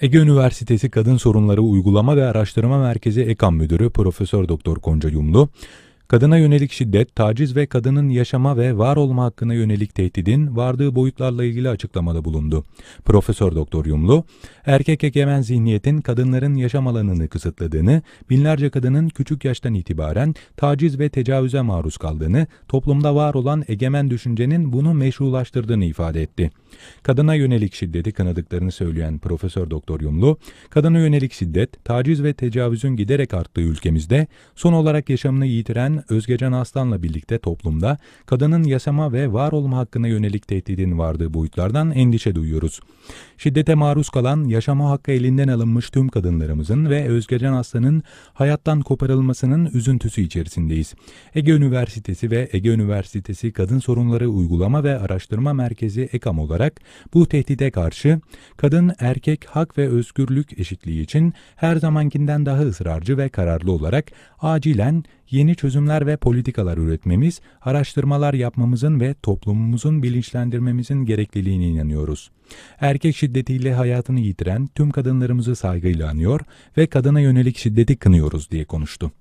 Ege Üniversitesi Kadın Sorunları Uygulama ve Araştırma Merkezi EKAM Müdürü Profesör Doktor Gonca Yumlu, kadına yönelik şiddet, taciz ve kadının yaşama ve var olma hakkına yönelik tehdidin vardığı boyutlarla ilgili açıklamada bulundu. Profesör Doktor Yumlu, erkek egemen zihniyetin kadınların yaşam alanını kısıtladığını, binlerce kadının küçük yaştan itibaren taciz ve tecavüze maruz kaldığını, toplumda var olan egemen düşüncenin bunu meşrulaştırdığını ifade etti. Kadına yönelik şiddeti kınadıklarını söyleyen Profesör Doktor Yumlu, kadına yönelik şiddet, taciz ve tecavüzün giderek arttığı ülkemizde son olarak yaşamını yitiren Özgecan Aslan'la birlikte toplumda kadının yaşama ve var olma hakkına yönelik tehdidin vardığı boyutlardan endişe duyuyoruz. Şiddete maruz kalan, yaşama hakkı elinden alınmış tüm kadınlarımızın ve Özgecan Aslan'ın hayattan koparılmasının üzüntüsü içerisindeyiz. Ege Üniversitesi ve Ege Üniversitesi Kadın Sorunları Uygulama ve Araştırma Merkezi EKAM olarak bu tehdide karşı kadın erkek hak ve özgürlük eşitliği için her zamankinden daha ısrarcı ve kararlı olarak acilen yeni çözümler ve politikalar üretmemiz, araştırmalar yapmamızın ve toplumumuzun bilinçlendirmemizin gerekliliğine inanıyoruz. Erkek şiddetiyle hayatını yitiren tüm kadınlarımızı saygıyla anıyor ve kadına yönelik şiddeti kınıyoruz diye konuştu.